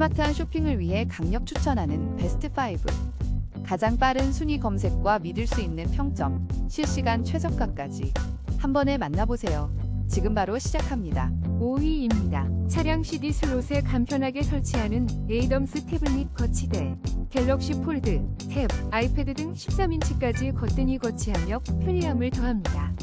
스마트한 쇼핑을 위해 강력 추천하는 베스트 5. 가장 빠른 순위 검색과 믿을 수 있는 평점, 실시간 최저가까지 한 번에 만나보세요. 지금 바로 시작합니다. 5위입니다. 차량 CD 슬롯에 간편하게 설치하는 에이덤스 태블 릿 거치대, 갤럭시 폴드, 탭, 아이패드 등 13인치까지 거뜬히 거치하며 편리함을 더합니다.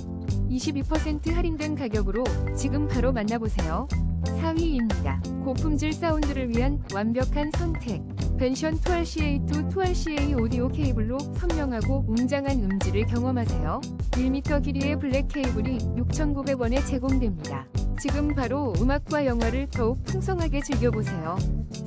22% 할인된 가격으로 지금 바로 만나보세요. 4위입니다. 고품질 사운드를 위한 완벽한 선택. 벤션 2RCA2 2RCA 오디오 케이블로 선명하고 웅장한 음질을 경험하세요. 1m 길이의 블랙 케이블이 6,900원에 제공됩니다. 지금 바로 음악과 영화를 더욱 풍성하게 즐겨보세요.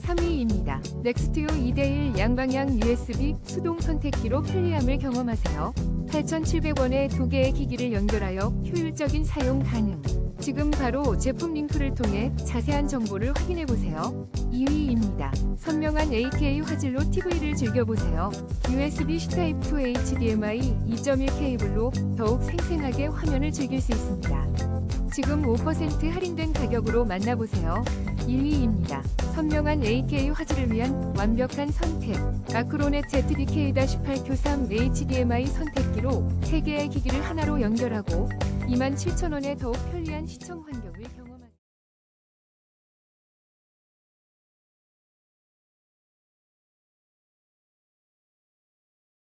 3위입니다. 넥스트요 2대1 양방향 USB 수동 선택기로 편리함을 경험하세요. 8,700원에 두 개의 기기를 연결하여 효율적인 사용 가능. 지금 바로 제품 링크를 통해 자세한 정보를 확인해 보세요. 2위입니다. 선명한 8K 화질로 TV를 즐겨보세요. USB-C Type 2 HDMI 2.1 케이블로 더욱 생생하게 화면을 즐길 수 있습니다. 지금 5% 할인된 가격으로 만나보세요. 1위입니다. 선명한 8K 화질을 위한 완벽한 선택. 아크로넷 ZDK-8Q3 HDMI 선택기로 3개의 기기를 하나로 연결하고 27,000원의 더욱 편리한 시청 경험